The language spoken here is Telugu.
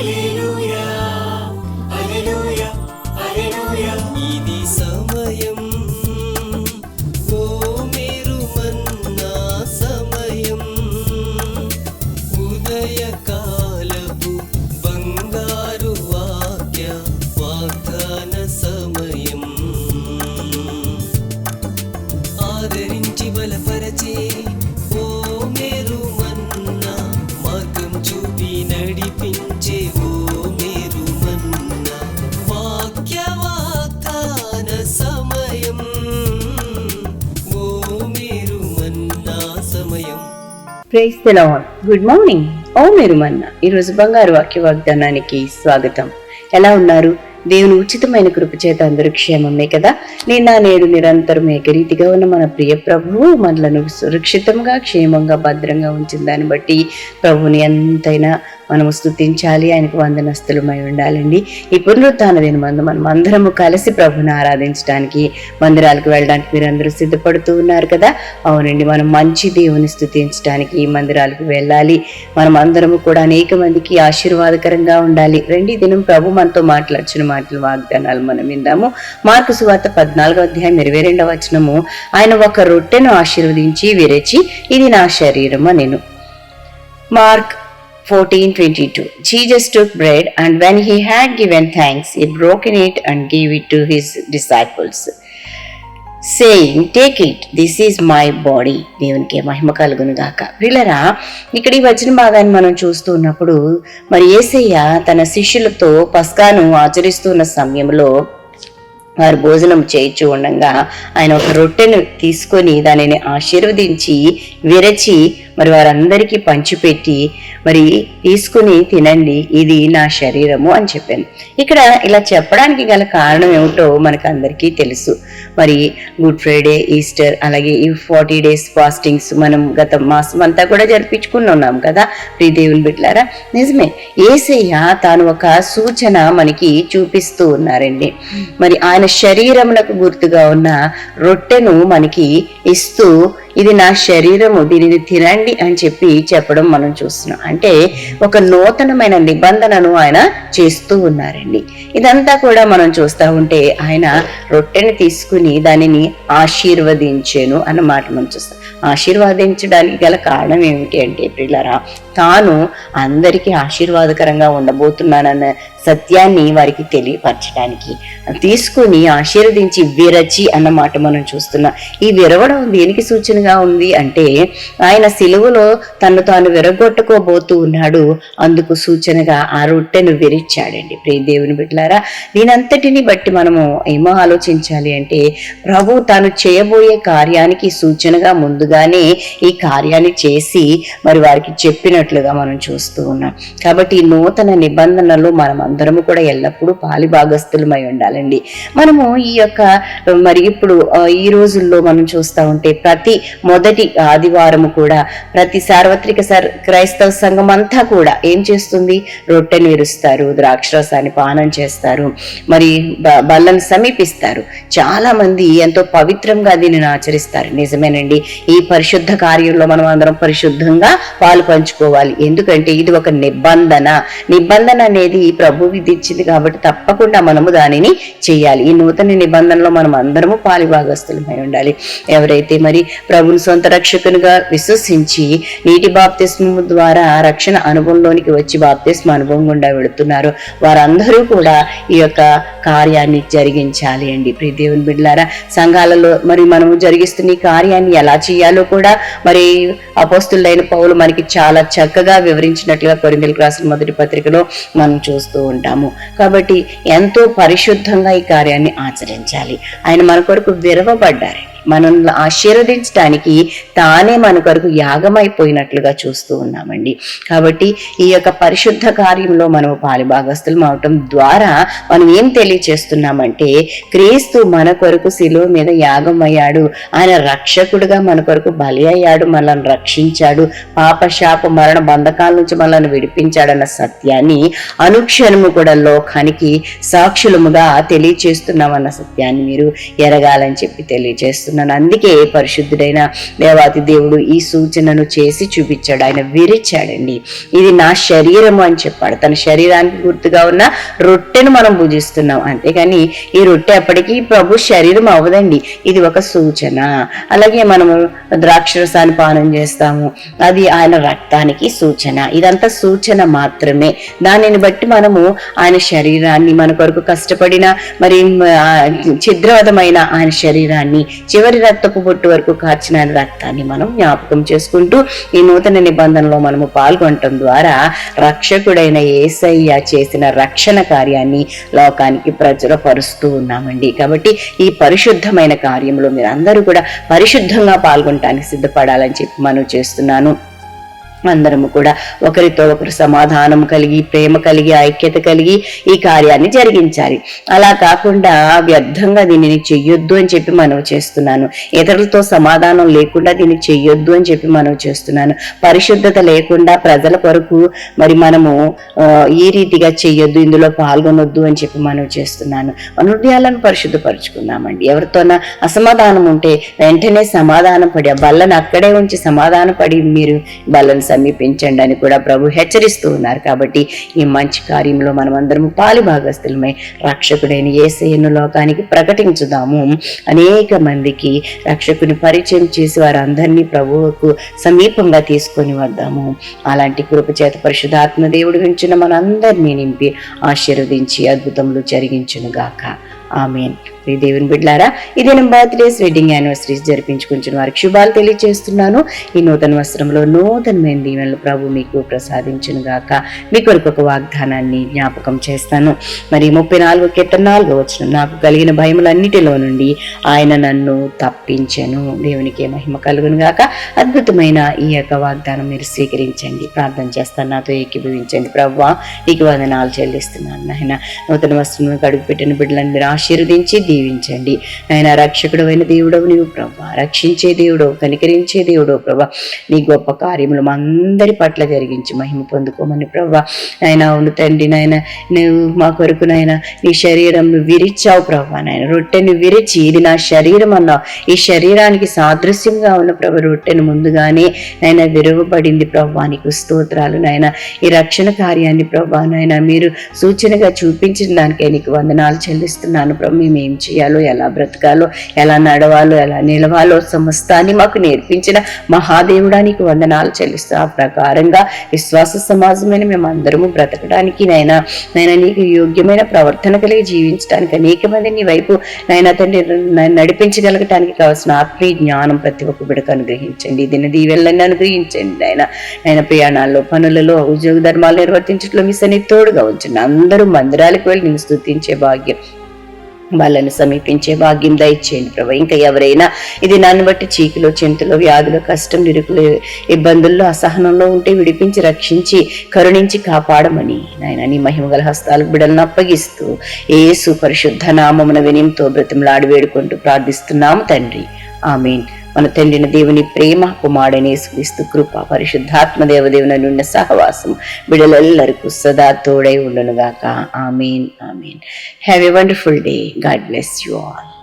ఇది ప్రైజ్ ద గుడ్ మార్నింగ్. ఓ మీరు మన్న ఈరోజు బంగారు వాక్య వాగ్దానానికి స్వాగతం. ఎలా ఉన్నారు? దేవుని ఉచితమైన కృప చేత అందరూ క్షేమమే కదా? నిన్న నేడు నిరంతరం ఏకరీతిగా ఉన్న మన ప్రియ ప్రభువు మనలను సురక్షితంగా క్షేమంగా భద్రంగా ఉంచిన దాన్ని బట్టి ప్రభువుని ఎంతైనా మనము స్తుతించాలి ఆయనకు వందనస్తులమై ఉండాలండి. ఈ పునరుత్థాన దినమందు మనం అందరము కలిసి ప్రభుని ఆరాధించడానికి మందిరాలకు వెళ్ళడానికి మీరు అందరూ సిద్ధపడుతూ ఉన్నారు కదా? అవునండి మనం మంచి దేవుని స్థుతించడానికి మందిరాలకు వెళ్ళాలి. మనం అందరము కూడా అనేక మందికి ఆశీర్వాదకరంగా ఉండాలి. రెండు దినం ప్రభు మనతో మాట్లాడుచున్న మాటలు వాగ్దానాలు మనం విందాము. మార్కు సువార్త పద్నాలుగో అధ్యాయం ఇరవై రెండవ వచనము. ఆయన ఒక రొట్టెను ఆశీర్వదించి విరచి ఇది నా శరీరము నేను Mark 14:22 Jesus took bread and when he had given thanks he broken it and gave it to his disciples saying take it this is my body దేవునికి మహిమ కలుగును గాక ప్రిలరా ఇక్కడ ఈ వచ్చిన భాగాన్ని మనం చూస్తూ ఉన్నప్పుడు మరి యేసయ్య తన శిష్యులతో పస్కాను ఆచరిస్తున్న సమయంలో వారు భోజనం చేయించు ఉండగా ఆయన ఒక రొట్టెను తీసుకొని దానిని ఆశీర్వదించి విరచి మరి వారందరికీ పంచిపెట్టి మరి తీసుకుని తినండి ఇది నా శరీరము అని చెప్పాను. ఇక్కడ ఇలా చెప్పడానికి గల కారణం ఏమిటో మనకు అందరికీ తెలుసు. మరి గుడ్ ఫ్రైడే ఈస్టర్ అలాగే ఈ ఫార్టీ డేస్ ఫాస్టింగ్స్ మనం గత మాసం అంతా కూడా జరిపించుకుని ఉన్నాం కదా ప్రీ దేవుని బిడ్లారా నిజమే. ఏసయ్య తాను ఒక సూచన మనకి చూపిస్తూ ఉన్నారండి. మరి ఆయన శరీరమునకు గుర్తుగా ఉన్న రొట్టెను మనకి ఇస్తూ ఇది నా శరీరము దీనిని తినండి అని చెప్పి చెప్పడం మనం చూస్తున్నాం. అంటే ఒక నూతనమైన నిబంధనను ఆయన చేస్తూ ఉన్నారండి. ఇదంతా కూడా మనం చూస్తూ ఉంటే ఆయన రొట్టెని తీసుకుని దానిని ఆశీర్వదించాను అన్న మాట మనం చూస్తాం. ఆశీర్వదించడానికి గల కారణం ఏమిటి అంటే ప్రిల్లరా తాను అందరికీ ఆశీర్వాదకరంగా ఉండబోతున్నానన్న సత్యాన్ని వారికి తెలియపరచడానికి. తీసుకుని ఆశీర్వదించి విరచి అన్న మాట మనం చూస్తున్నాం ఈ విరవడం దేనికి సూచనగా ఉంది అంటే ఆయన సిలువలో తను తాను విరగొట్టుకోబోతూ ఉన్నాడు. అందుకు సూచనగా ఆ రొట్టెను విరిచాడండి. ప్రియ దేవుని బిడ్డలారా దీనంతటిని బట్టి మనము ఏమో ఆలోచించాలి అంటే ప్రభు తాను చేయబోయే కార్యానికి సూచనగా ముందుగానే ఈ కార్యాన్ని చేసి మరి వారికి చెప్పిన చెప్పినట్లుగా మనం చూస్తూ ఉన్నాం. కాబట్టి ఈ నూతన నిబంధనలు మనం అందరము కూడా ఎల్లప్పుడూ పాలి భాగస్థులమై ఉండాలండి. మనము ఈ యొక్క మరి ఇప్పుడు ఈ రోజుల్లో మనం చూస్తూ ఉంటే ప్రతి మొదటి ఆదివారము కూడా ప్రతి సార్వత్రిక సర్ క్రైస్తవ సంఘం అంతా కూడా ఏం చేస్తుంది? రొట్టెను విరుస్తారు ద్రాక్షరసాన్ని పానం చేస్తారు మరి బ- బల్లను సమీపిస్తారు. చాలా మంది ఎంతో పవిత్రంగా దీనిని ఆచరిస్తారు. నిజమేనండి. ఈ పరిశుద్ధ కార్యంలో మనం అందరం పరిశుద్ధంగా పాలు పంచుకోవాలి ఎందుకంటే ఇది ఒక నిబంధన. నిబంధన అనేది ప్రభు విధించింది కాబట్టి తప్పకుండా మనము దానిని చేయాలి. ఈ నూతన నిబంధనలో మనం అందరము పాలిభాగస్తులమై ఉండాలి. ఎవరైతే మరి ప్రభుని సొంత రక్షకునిగా విశ్వసించి నీటి బాప్తిస్మము ద్వారా రక్షణ అనుభవంలోనికి వచ్చి బాప్తిస్మ అనుభవం గుండా వెళుతున్నారు. వారందరూ కూడా ఈ యొక్క కార్యాన్ని జరిగించాలి అండి. ప్రియ దేవుని బిడ్డలారా సంఘాలలో మరి మనము జరిగిస్తున్న ఈ కార్యాన్ని ఎలా చేయాలో కూడా మరి అపోస్తులైన పౌలు మనకి చాలా చక్కగా వివరించినట్లుగా కొరిందలకు రాసిన మొదటి పత్రికలో మనం చూస్తూ ఉంటాము. కాబట్టి ఎంతో పరిశుద్ధంగా ఈ కార్యాన్ని ఆచరించాలి. ఆయన మన కొరకు విరవబడ్డారు. మనల్ని ఆశీర్వదించడానికి తానే మన కొరకు యాగమైపోయినట్లుగా చూస్తూ ఉన్నామండి. కాబట్టి ఈ యొక్క పరిశుద్ధ కార్యంలో మనం పాలిభాగస్తులం అవటం ద్వారా మనం ఏం తెలియచేస్తున్నామంటే క్రీస్తు మన కొరకు శిలువ మీద యాగం అయ్యాడు ఆయన రక్షకుడుగా మన కొరకు బలి అయ్యాడు మనల్ని రక్షించాడు పాప శాప మరణ బంధకాల నుంచి మనల్ని విడిపించాడన్న సత్యాన్ని అనుక్షణము కూడా లోకానికి సాక్షులముగా తెలియచేస్తున్నామన్న సత్యాన్ని మీరు ఎరగాలని చెప్పి తెలియజేస్తున్నాను చేస్తున్నాను. అందుకే పరిశుద్ధుడైన దేవాతి దేవుడు ఈ సూచనను చేసి చూపించాడు. ఆయన విరిచాడండి. ఇది నా శరీరము అని చెప్పాడు. తన శరీరానికి గుర్తుగా ఉన్న రొట్టెను మనం భుజిస్తున్నాం. అంతేకాని ఈ రొట్టె అప్పటికి ప్రభు శరీరం అవ్వదండి. ఇది ఒక సూచన. అలాగే మనము ద్రాక్షరసాన్ని పానం చేస్తాము. అది ఆయన రక్తానికి సూచన. ఇదంతా సూచన మాత్రమే. దానిని బట్టి మనము ఆయన శరీరాన్ని మన కొరకు కష్టపడిన మరి ఛిద్రవతమైన ఆయన శరీరాన్ని చివరి రక్తపు బొట్టు వరకు కార్చిన రక్తాన్ని మనం జ్ఞాపకం చేసుకుంటూ ఈ నూతన నిబంధనలో మనము పాల్గొనటం ద్వారా రక్షకుడైన ఏసయ్య చేసిన రక్షణ కార్యాన్ని లోకానికి ప్రచురపరుస్తూ ఉన్నామండి. కాబట్టి ఈ పరిశుద్ధమైన కార్యంలో మీరు అందరూ కూడా పరిశుద్ధంగా పాల్గొనటానికి సిద్ధపడాలని చెప్పి మనం చేస్తున్నాను. అందరము కూడా ఒకరితో ఒకరు సమాధానం కలిగి ప్రేమ కలిగి ఐక్యత కలిగి ఈ కార్యాన్ని జరిగించాలి. అలా కాకుండా వ్యర్థంగా దీనిని చెయ్యొద్దు అని చెప్పి మనవి చేస్తున్నాను. ఇతరులతో సమాధానం లేకుండా దీన్ని చెయ్యొద్దు అని చెప్పి మనవి చేస్తున్నాను. పరిశుద్ధత లేకుండా ప్రజల కొరకు మరి మనము ఈ రీతిగా చెయ్యొద్దు ఇందులో పాల్గొనొద్దు అని చెప్పి మనవి చేస్తున్నాను. మన హృదయాలను పరిశుద్ధపరుచుకుందామండి. ఎవరితోనా అసమాధానం ఉంటే వెంటనే సమాధానం పడి ఆ బల్లను అక్కడే ఉంచి సమాధాన పడి మీరు బల్లను సమీపించండి అని కూడా ప్రభు హెచ్చరిస్తూ ఉన్నారు. కాబట్టి ఈ మంచి కార్యంలో మనం అందరం పాలు భాగస్థులమై రక్షకుడైన ఏసయ్యను లోకానికి ప్రకటించుదాము. అనేక మందికి రక్షకుని పరిచయం చేసి వారందరినీ ప్రభువుకు సమీపంగా తీసుకొని వద్దాము. అలాంటి కృపచేత పరిశుధాత్మ దేవుడు ఉంచిన మనందరినీ నింపి ఆశీర్వదించి అద్భుతములు జరిగించును గాక ఆమెన్. ప్రియ దేవుని బిడ్లారా ఈ దినం బర్త్డేస్ వెడ్డింగ్ యానివర్సరీస్ జరిపించుకుంటున్న వారికి శుభాలు తెలియజేస్తున్నాను ఈ నూతన వస్త్రంలో నూతనమైన దీవెనలు ప్రభు మీకు ప్రసాదించును గాక. మీ కొరకు ఒక వాగ్దానాన్ని జ్ఞాపకం చేస్తాను. మరి ముప్పై నాలుగు కిట్ట నాలుగు వచ్చిన నాకు కలిగిన భయములన్నిటిలో నుండి ఆయన నన్ను తప్పించెను. దేవునికి మహిమ కలుగును గాక. అద్భుతమైన ఈ యొక్క వాగ్దానం మీరు స్వీకరించండి. ప్రార్థన చేస్తాను నాతో ఏకీభవించండి ప్రవ్వా నీకు వందనాలు చెల్లిస్తున్నాను నాయన. నూతన వస్త్రంలో కడుగు పెట్టిన బిడ్డలను మీరు ఆశీర్వదించి దీవించండి. ఆయన రక్షకుడు అయిన దేవుడవు నీవు ప్రభా. రక్షించే దేవుడవు కనికరించే దేవుడవు ప్రభా. నీ గొప్ప కార్యములు మా అందరి పట్ల జరిగించి మహిమ పొందుకోమని ప్రభా. ఆయన అవును తండ్రి నాయన నువ్వు మా కొరకు నాయన నీ శరీరం విరిచావు ప్రభా నాయన. రొట్టెను విరిచి ఇది నా శరీరం అన్నావు. ఈ శరీరానికి సాదృశ్యంగా ఉన్న ప్రభు రొట్టెను ముందుగానే ఆయన విరవబడింది ప్రభా. నీకు స్తోత్రాలు నాయన. ఈ రక్షణ కార్యాన్ని ప్రభా నాయన మీరు సూచనగా చూపించిన దానికే నీకు వందనాలు చెల్లిస్తున్నాను ప్రభు. మేము ఏం చేయాలో ఎలా బ్రతకాలో ఎలా నడవాలో ఎలా నిలవాలో సమస్తాన్ని మాకు నేర్పించిన మహాదేవుడానికి వందనాలు చెల్లిస్తూ ఆ ప్రకారంగా విశ్వాస సమాజమైన మేము అందరము బ్రతకడానికి నైనా నైనా నీకు యోగ్యమైన ప్రవర్తన కలిగి జీవించడానికి అనేక మంది నీ వైపు నైనా తండ్రి నడిపించగలగటానికి కావాల్సిన ఆత్మీయ జ్ఞానం ప్రతి ఒక్క బిడకు అనుగ్రహించండి. దీని దీవెళ్ళని అనుగ్రహించండి ఆయన ఆయన ప్రయాణాల్లో పనులలో ఉద్యోగ ధర్మాలు నిర్వర్తించడంలో మీ సన్ని తోడుగా ఉంచండి. అందరూ మందిరాలకు వెళ్ళి నేను స్థుతించే భాగ్యం వాళ్ళని సమీపించే భాగ్యం దయచేయండి ప్రభా. ఇంకా ఎవరైనా ఇది నన్ను బట్టి చీకులో చింతలో వ్యాధులు కష్టం నిరుకులు ఇబ్బందుల్లో అసహనంలో ఉంటే విడిపించి రక్షించి కరుణించి కాపాడమని నాయన నీ మహిమగల హస్తాలకు బిడలను అప్పగిస్తూ ఏసు పరిశుద్ధ నామమున వినయంతో బ్రతిమలాడి వేడుకుంటూ ప్రార్థిస్తున్నాము తండ్రి. ఆమెన్. మన తండ్రిన దేవుని ప్రేమ కుమారుడని యేసుక్రీస్తు కృప పరిశుద్ధాత్మ దేవదేవుని నుండి సహవాసం బిడలెల్లరికూ సదా తోడై ఉండునుగాక. Amen amen. Have a wonderful day God bless you all